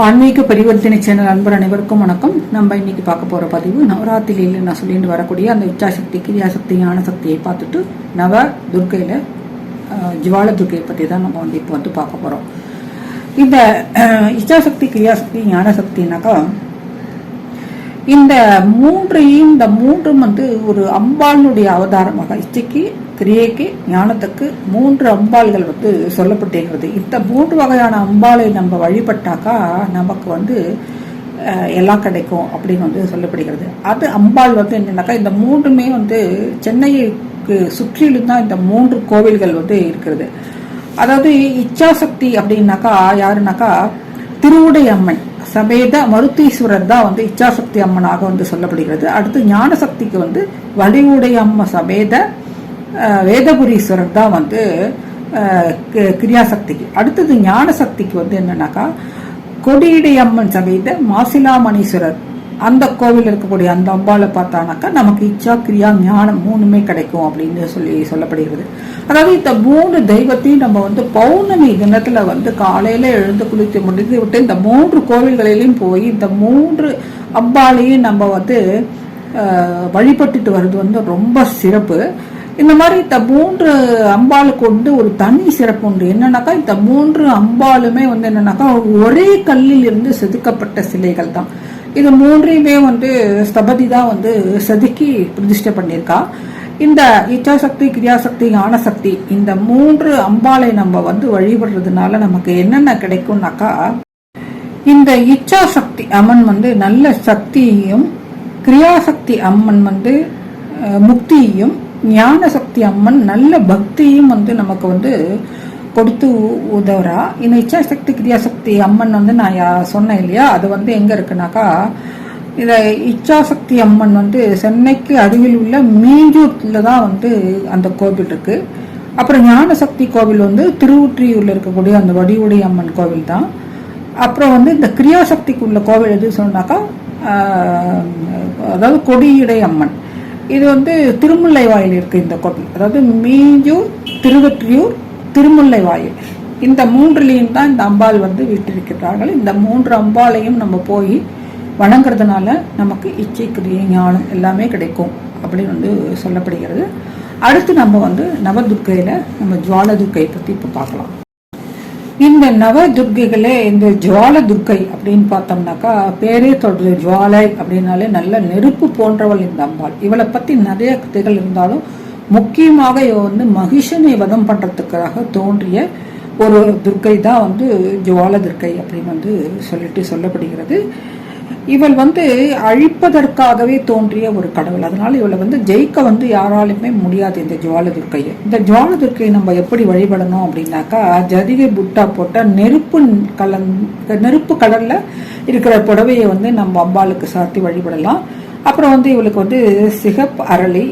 ஆன்மீக பரிவர்த்தனை சேனல் அன்பர் அனைவருக்கும் வணக்கம். நம்ம இன்னைக்கு பார்க்க போற பதிவு நவராத்திரியில் நான் சொல்லிட்டு வரக்கூடிய அந்த இச்சாசக்தி கிரியாசக்தி ஞான சக்தியை பார்த்துட்டு நவ துர்க்கையில ஜுவால துர்க்கையை பற்றி தான் நம்ம வந்து இப்போ வந்து பார்க்க போறோம். இந்த இச்சாசக்தி கிரியாசக்தி ஞான சக்தினாக்கா இந்த மூன்றையும் இந்த மூன்றும் வந்து ஒரு அம்பாளுடைய அவதாரமாக இச்சைக்கு கிரியைக்கு ஞானத்துக்கு மூன்று அம்பாள்கள் வந்து சொல்லப்பட்டிருக்கிறது. இந்த மூன்று வகையான அம்பாளை நம்ம வழிபட்டாக்கா நமக்கு வந்து எல்லாம் கிடைக்கும் அப்படின்னு வந்து சொல்லப்படுகிறது. அது அம்பாள் வந்து என்னன்னாக்கா இந்த மூன்றுமே வந்து சென்னைக்கு சுற்றிலும் தான் இந்த மூன்று கோவில்கள் வந்து இருக்கிறது. அதாவது இச்சாசக்தி அப்படின்னாக்கா யாருனாக்கா திருவுடை அம்மன் சமேத மருத்தீஸ்வரர் தான் வந்து இச்சாசக்தி அம்மனாக வந்து சொல்லப்படுகிறது. அடுத்து ஞானசக்திக்கு வந்து வலிவுடைய அம்ம சமேத வேதபுரீஸ்வரர் தான் வந்து கி- கிரியாசக்திக்கு. அடுத்தது ஞானசக்திக்கு வந்து என்னன்னாக்கா கொடியடை அம்மன் சமேத மாசிலாமணீஸ்வரர் அந்த கோவில் இருக்கக்கூடிய அந்த அம்பாளை பார்த்தானாக்கா நமக்கு இச்சா கிரியா ஞானம் மூணுமே கிடைக்கும் அப்படின்னு சொல்லி சொல்லப்படுகிறது. அதாவது இந்த மூணு தெய்வத்தையும் நம்ம வந்து பௌர்ணமி தினத்துல வந்து காலையில எழுந்து குளித்து முடித்து விட்டு இந்த மூன்று கோவில்களிலையும் போய் இந்த மூன்று அம்பாளையும் நம்ம வந்து வழிபட்டுட்டு வர்றது வந்து ரொம்ப சிறப்பு. இந்த மாதிரி இந்த மூன்று அம்பாளுக்கு வந்து ஒரு தனி சிறப்பு உண்டு. என்னன்னாக்கா இந்த மூன்று அம்பாளுமே வந்து என்னன்னாக்கா ஒரே கல்லில் இருந்து செதுக்கப்பட்ட சிலைகள் தான் இது மூன்றையுமே வந்து ஸ்தபதி தான் வந்து செதுக்கி பிரதிஷ்டை பண்ணியிருக்கா. இந்த இச்சாசக்தி கிரியாசக்தி ஞானசக்தி இந்த மூன்று அம்பாளை நம்ம வந்து வழிபடுறதுனால நமக்கு என்னென்ன கிடைக்கும்னாக்கா இந்த இச்சாசக்தி அம்மன் வந்து நல்ல சக்தியையும் கிரியாசக்தி அம்மன் வந்து முக்தியையும் ஞான சக்தி அம்மன் நல்ல பக்தியும் வந்து நமக்கு வந்து கொடுத்து உதவுறா. இந்த இச்சாசக்தி கிரியாசக்தி அம்மன் வந்து நான் சொன்னேன் இல்லையா? அது வந்து எங்க இருக்குனாக்கா இந்த இச்சாசக்தி அம்மன் வந்து சென்னைக்கு அருகில் உள்ள மீஞ்சூர்ல தான் வந்து அந்த கோவில் இருக்கு. அப்புறம் ஞானசக்தி கோவில் வந்து திருவுற்றியூர்ல இருக்கக்கூடிய அந்த வடிவுடி அம்மன் கோவில் தான். அப்புறம் வந்து இந்த கிரியாசக்திக்கு உள்ள கோவில் எது சொன்னாக்கா அதாவது கொடியுடை அம்மன். இது வந்து திருமுல்லை வாயில் இருக்கு இந்த கோவில். அதாவது மீஞ்சூர் திருவற்றியூர் திருமுல்லை வாயில். இந்த மூன்றுலையும் தான் இந்த அம்பாள் வந்து விட்டிருக்கிறார்கள். இந்த மூன்று அம்பாளையும் நம்ம போய் வணங்குறதுனால நமக்கு இச்சை கிரியை ஞானம் எல்லாமே கிடைக்கும் அப்படின்னு வந்து சொல்லப்படுகிறது. அடுத்து நம்ம வந்து நவதுர்க்கையில நம்ம ஜுவால துர்க்கையை பத்தி இப்போ பார்க்கலாம். இந்த நவ துர்க்கைகளே இந்த ஜுவால துர்க்கை அப்படின்னு பார்த்தோம்னாக்கா பேரே தொடர்ந்து ஜுவாலை அப்படின்னாலே நல்ல நெருப்பு போன்றவள் இந்த அம்பாள். இவளை பத்தி நிறைய கதைகள் இருந்தாலும் முக்கியமாக வந்து மகிஷனை வதம் பண்றதுக்காக தோன்றிய ஒரு துர்க்கை தான் வந்து ஜுவால துர்க்கை அப்படின்னு வந்து சொல்லிட்டு சொல்லப்படுகிறது. இவள் வந்து அழிப்பதற்காகவே தோன்றிய ஒரு கடவுள். அதனால இவளை வந்து ஜெயிக்க வந்து யாராலுமே முடியாது இந்த ஜுவால துர்க்கையை. இந்த ஜுவால துர்க்கையை நம்ம எப்படி வழிபடணும் அப்படின்னாக்கா ஜதிகை புட்டா போட்ட நெருப்பு கலன் நெருப்பு கலர்ல இருக்கிற புடவையை வந்து நம்ம அம்பாளுக்கு சாத்தி வழிபடலாம். அப்புறம் வந்து இவளுக்கு வந்து சிகப்பு அரளி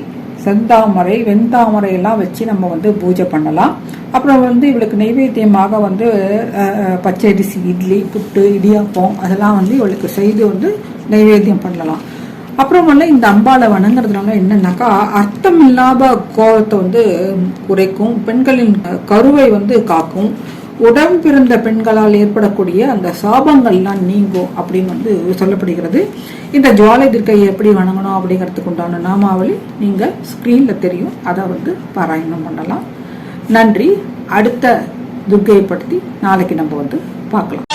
செந்தாமரை வெண்தாமரை எல்லாம் வச்சு நம்ம வந்து பூஜை பண்ணலாம். அப்புறம் வந்து இவளுக்கு நைவேத்தியமாக வந்து பச்சரிசி இட்லி புட்டு இடியாப்பம் அதெல்லாம் வந்து இவளுக்கு செய்து வந்து நைவேத்தியம் பண்ணலாம். அப்புறம் வந்து இந்த அம்பாலை வணங்குறதுனால என்னன்னாக்கா அர்த்தம் இல்லாத கோபத்தை வந்து குறைக்கும் பெண்களின் கருவை வந்து காக்கும். உடன் பிறந்த பெண்களால் ஏற்படக்கூடிய அந்த சாபங்கள்லாம் நீங்கும் அப்படின்னு வந்து சொல்லப்படுகிறது. இந்த ஜுவாலை துர்க்கையை எப்படி வணங்கணும் அப்படிங்கிறதுக்கு உண்டான நாமாவளி நீங்கள் ஸ்க்ரீனில் தெரியும். அதை வந்து பாராயணம் பண்ணலாம். நன்றி. அடுத்த துர்கையை பற்றி நாளைக்கு நம்ம வந்து பார்க்கலாம்.